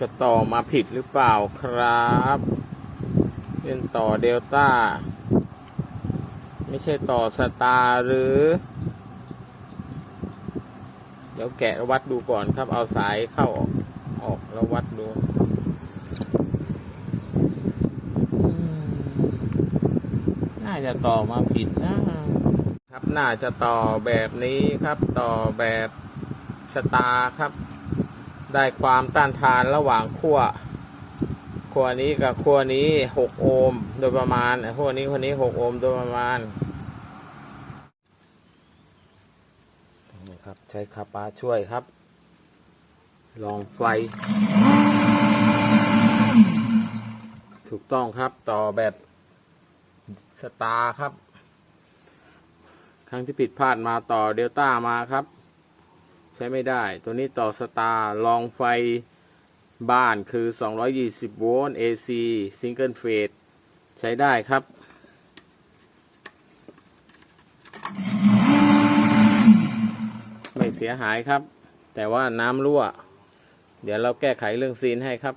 จะต่อมาผิดหรือเปล่าครับเป็นต่อเดลต้า ไม่ใช่ต่อสตาร์หรือ เดี๋ยวแกะวัดดูก่อนครับ เอาสายเข้าออกออกแล้ววัดดูน่าจะต่อมาผิดนะครับ น่าจะต่อแบบนี้ครับ ต่อแบบสตาร์ครับ ได้ความต้านทานระหว่างขั้วขั้วนี้กับขั้วนี้หกโอห์มโดยประมาณขั้วนี้ขั้วนี้หกโอห์มโดยประมาณนี่ครับใช้คาปาช่วยครับ ลองไฟ ถูกต้องครับต่อแบบสตาร์ครับ ครั้งที่ผิดพลาดมาต่อเดลต้ามาครับ ใช้ไม่ได้ ตัวนี้ต่อสตาร์ลองไฟบ้านคือ 220 โวลต์ AC ซิงเกิลเฟสใช้ได้ครับ ไม่เสียหายครับ แต่ว่าน้ำรั่ว เดี๋ยวเราแก้ไขเรื่องซีนให้ครับ